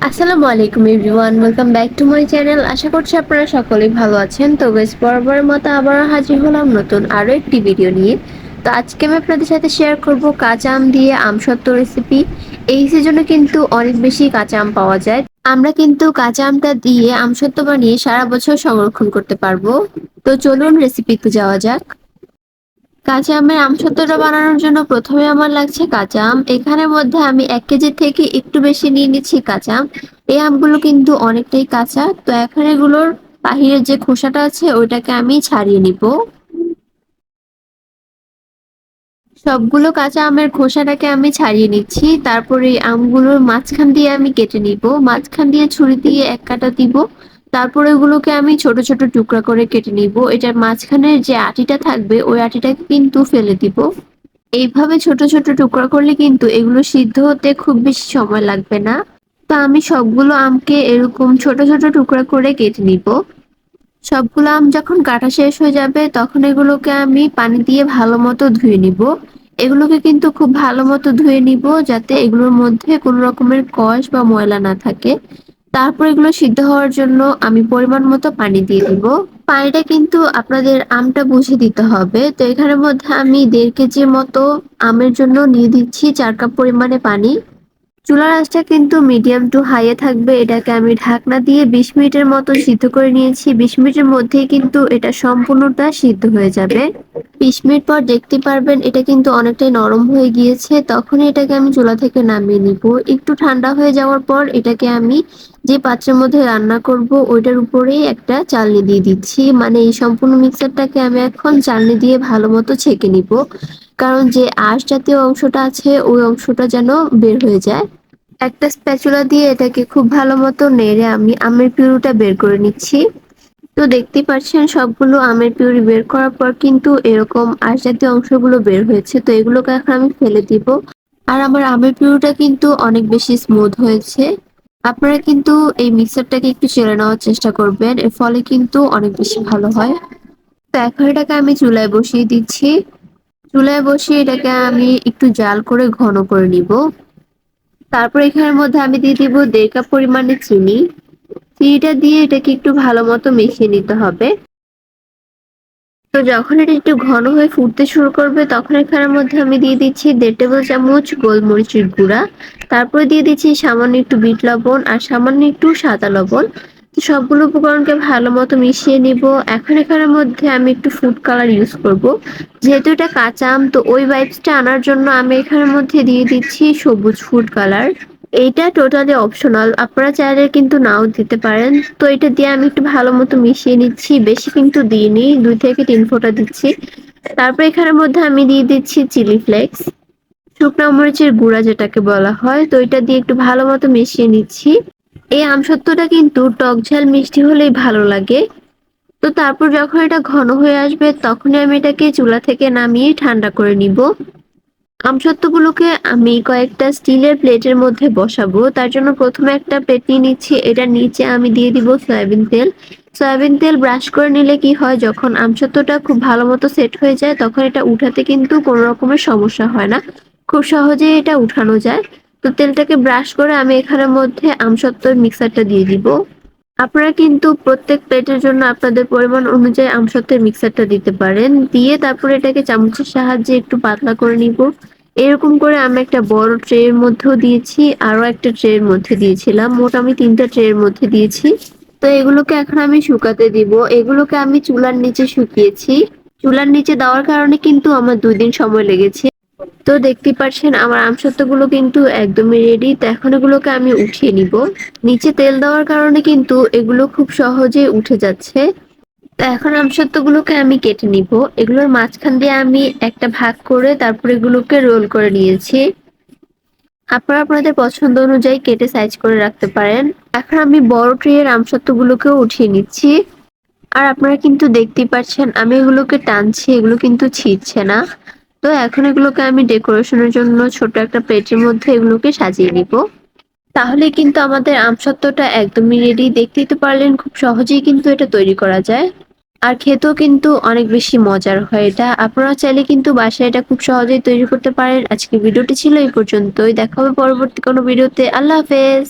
আসসালামু আলাইকুম everyone welcome back to my channel আশা করছি আপনারা সকলেই ভালো আছেন। তো বেশ বরাবরের মতো আবারও হাজির হলাম নতুন আরও একটি ভিডিও নিয়ে। তো আজকে আমি আপনাদের সাথে শেয়ার করব কাঁচা আম দিয়ে আমসত্ত্ব রেসিপি এই সিজনে কিন্তু অনেক বেশি কাঁচা আম পাওয়া যায়। আমরা কিন্তু কাঁচা আমটা দিয়ে আমসত্ত্ব বানিয়ে সারা বছর সংরক্ষণ করতে পারব। তো চলুন রেসিপিতে যাওয়া যাক। কাঁচা আমের আমসত্ত্বটা বানানোর জন্য প্রথমে আমার লাগছে কাঁচা আম। এখানের মধ্যে আমি এক কেজি থেকে একটু বেশি নিয়ে নিচ্ছি কাঁচা আম। এই আমগুলো কিন্তু অনেকটাই কাঁচা। তো এখন এগুলোর বাহিরের যে খোসাটা আছে, ওইটাকে আমি ছাড়িয়ে নিব। সবগুলো কাঁচা আমের খোসাটাকে আমি ছাড়িয়ে নিচ্ছি। তারপরে আমগুলোর মাঝখান দিয়ে আমি কেটে নিব। মাঝখান দিয়ে ছুরি দিয়ে এক কাটা দিব। তারপর এগুলোকে আমি ছোট ছোট টুকরা করে কেটে নিব। এটার মাঝখানের যে আটিটা থাকবে, ওই আটিটাকে কিন্তু ফেলে দিব। এইভাবে ছোট ছোট টুকরা করলে কিন্তু এগুলো সিদ্ধ হতে খুব বেশি সময় লাগবে না। তো আমি সবগুলো আমকে এরকম ছোট ছোট টুকরা করে কেটে নিব। সবগুলো আম যখন কাটা শেষ হয়ে যাবে, তখন এগুলোকে আমি পানি দিয়ে ভালো মতো ধুয়ে নিব। এগুলোকে কিন্তু খুব ভালো মতো ধুয়ে নিব, যাতে এগুলোর মধ্যে কোনো রকমের কষ বা ময়লা না থাকে। তারপর এগুলো সিদ্ধ হওয়ার জন্য আমি পরিমাণ মতো পানি দিয়ে দিব। পানিটা কিন্তু আপনাদের আমটা বুঝে দিতে হবে। তো এখানের মধ্যে আমি দেড় কেজির মতো আমের জন্য নিয়ে দিচ্ছি চার কাপ পরিমাণে পানি। চুলার আঁচটা কিন্তু মিডিয়াম টু হাইয়ে থাকবে। এটাকে আমি ঢাকনা দিয়ে বিশ মিনিটের মতো সিদ্ধ করে নিয়েছি। বিশ মিনিটের মধ্যেই কিন্তু এটা সম্পূর্ণটা সিদ্ধ হয়ে যাবে। বিশ মিনিট পর দেখতে পারবেন এটা কিন্তু অনেকটাই নরম হয়ে গিয়েছে। তখনই এটাকে আমি চুলা থেকে নামিয়ে নিব। একটু ঠান্ডা হয়ে যাওয়ার পর এটাকে আমি যে পাত্রের মধ্যে রান্না করব, ওইটার উপরেই একটা চালনি দিয়ে দিচ্ছি। মানে এই সম্পূর্ণ মিক্সারটাকে আমি এখন চালনি দিয়ে ভালো মতো ছেঁকে নিব। কারণ যে আঁশ জাতীয় অংশটা আছে, ওই অংশটা যেন বের হয়ে যায়। একটা স্প্যাচুলা দিয়ে এটাকে খুব ভালো মতো নেড়ে আমি আমের পিউরিটা বের করে নিচ্ছি। তো দেখতে পাচ্ছেন, সবগুলো আমের পিউরি বের করার পর কিন্তু এরকম আঁশ জাতীয় অংশগুলো বের হয়েছে। তো এগুলোকে এখন আমি ফেলে দিব। আর আমার আমের পিউরিটা কিন্তু অনেক বেশি স্মুথ হয়েছে। আপনারা কিন্তু এই মিক্সারটাকে একটু চেলে নেওয়ার চেষ্টা করবেন। এর ফলে কিন্তু অনেক বেশি ভালো হয়। তো এখন এটাকে আমি চুলায় বসিয়ে দিচ্ছি। চুলায় বসিয়ে এটাকে আমি একটু জাল করে ঘন করে নিব। তারপর এখানের মধ্যে আমি দিয়ে দিব দেড় কাপ পরিমাণে চিনি। চিনিটা দিয়ে এটাকে একটু ভালো মতো মিশিয়ে নিতে হবে। তো যখন এটা একটু ঘন হয়ে ফুটতে শুরু করবে, তখন এখানের মধ্যে আমি দিয়ে দিচ্ছি দেড় টেবিল চামচ গোলমরিচের গুঁড়া। তারপরে দিয়ে দিচ্ছি সামান্য একটু বিট লবণ আর সামান্য একটু সাদা লবণ। সবগুলো উপকরণকে ভালো মতো মিশিয়ে নিব। এখন এখানের মধ্যে আমি একটু ফুড কালার ইউজ করব। যেহেতু এটা কাঁচা আম, তো ওই ভাইবসটা আনার জন্য আমি এখানের মধ্যে দিয়ে দিচ্ছি সবুজ ফুড কালার এইটা টোটালি অপশনাল আপনারা চাইলে কিন্তু নাও দিতে পারেন। তো এটা দিয়ে আমি একটু ভালো মতো মিশিয়ে নিচ্ছি। বেশি কিন্তু দিইনি। দুই থেকে তিন ফোঁটা দিচ্ছি। তারপর এখানের মধ্যে আমি দিয়ে দিচ্ছি চিলি ফ্লেক্স। শুকনো মরিচের গুঁড়া যেটাকে বলা হয়। তো এটা দিয়ে একটু ভালো মতো মিশিয়ে নিচ্ছি। এই আমসত্ত্বটা কিন্তু টক ঝাল মিষ্টি হলেই ভালো লাগে। তো তারপর যখন এটা ঘন হয়ে আসবে, তখনই আমি এটাকে চুলা থেকে নামিয়ে ঠান্ডা করে নিব। আমসত্ত্বগুলোকে আমি কয়েকটা স্টিলের প্লেটের মধ্যে বসাবো। তার জন্য প্রথমে একটা প্লেট নিয়ে নিচ্ছি। এটার নিচে আমি দিয়ে দিব সয়াবিন তেল। সয়াবিন তেল ব্রাশ করে নিলে কি হয়, যখন আমসত্ত্বটা খুব ভালো মতো সেট হয়ে যায়, তখন এটা উঠাতে কিন্তু কোনো রকমের সমস্যা হয় না। খুব সহজেই এটা উঠানো যায়। তো তেলটাকে ব্রাশ করে আমি এখানের মধ্যে আমসত্ত্বর মিক্সারটা দিয়ে দিব। আপনারা কিন্তু প্রত্যেক প্লেটের জন্য আপনাদের পরিমাণ অনুযায়ী আমসত্ত্বের মিক্সারটা দিতে পারেন। দিয়ে তারপরে এটাকে চামচের সাহায্যে একটু পাতলা করে নিব। এরকম করে আমি একটা বড় ট্রের মধ্যেও দিয়েছি, আরও একটা ট্রের মধ্যে দিয়েছিলাম। মোট আমি তিনটা ট্রের মধ্যে দিয়েছি। তো এগুলোকে এখন আমি শুকাতে দিব। এগুলোকে আমি চুলার নিচে শুকিয়েছি। চুলার নিচে দেওয়ার কারণে কিন্তু আমার দুই দিন সময় লেগেছে। তো দেখতে পাচ্ছেন আমার আমসত্ত্বগুলো কিন্তু একদমই রেডি তো এখন এগুলোকে আমি উঠিয়ে নিব। নিচে তেল দেওয়ার কারণে কিন্তু এগুলো খুব সহজে উঠে যাচ্ছে। তো এখন আমসত্ত্বগুলোকে আমি কেটে নিব। এগুলোর মাঝখান দিয়ে আমি একটা ভাগ করে তারপর এগুলোকে রোল করে নিয়েছি। আপনারা আপনাদের পছন্দ অনুযায়ী কেটে সাইজ করে রাখতে পারেন। এখন আমি বড় ট্রের আমসত্ত্বগুলোকেও উঠিয়ে নিচ্ছি। আর আপনারা কিন্তু দেখতেই পাচ্ছেন আমি এগুলোকে টানছি, এগুলো কিন্তু ছিঁড়ছে না। তো এখন এগুলোকে আমি ডেকোরেশনের জন্য ছোট একটা প্লেটের মধ্যে এগুলোকে সাজিয়ে নিব। তাহলে কিন্তু আমাদের আমসত্ত্বটা একদমই রেডি দেখতেই তো পারলেন, খুব সহজেই কিন্তু এটা তৈরি করা যায়। আর খেতেও কিন্তু অনেক বেশি মজার হয় এটা। আপনারা চাইলে কিন্তু বাসায় এটা খুব সহজেই তৈরি করতে পারেন। আজকে ভিডিওটি ছিল এই পর্যন্তই। দেখা হবে পরবর্তী কোনো ভিডিওতে। আল্লাহ হাফেজ।